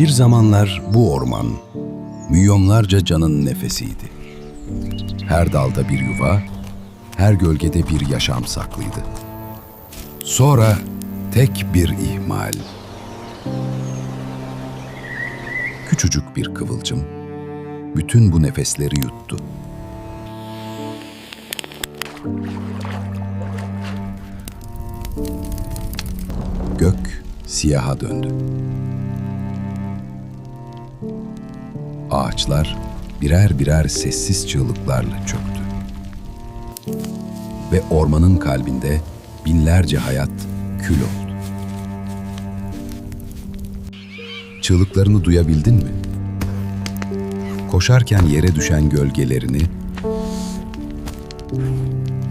Bir zamanlar bu orman milyonlarca canın nefesiydi. Her dalda bir yuva, her gölgede bir yaşam saklıydı. Sonra tek bir ihmal. Küçücük bir kıvılcım bütün bu nefesleri yuttu. Gök siyaha döndü. Ağaçlar birer birer sessiz çığlıklarla çöktü. Ve ormanın kalbinde binlerce hayat kül oldu. Çığlıklarını duyabildin mi? Koşarken yere düşen gölgelerini,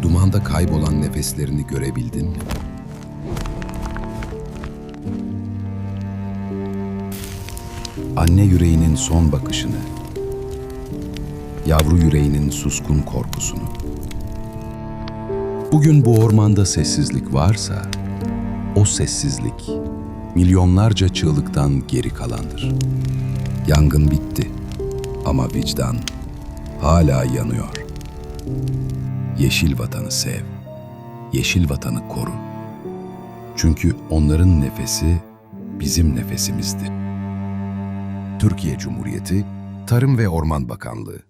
dumanda kaybolan nefeslerini görebildin mi? Anne yüreğinin son bakışını, yavru yüreğinin suskun korkusunu. Bugün bu ormanda sessizlik varsa, o sessizlik milyonlarca çığlıktan geri kalandır. Yangın bitti ama vicdan hala yanıyor. Yeşil vatanı sev, yeşil vatanı koru. Çünkü onların nefesi bizim nefesimizdi. Türkiye Cumhuriyeti Tarım ve Orman Bakanlığı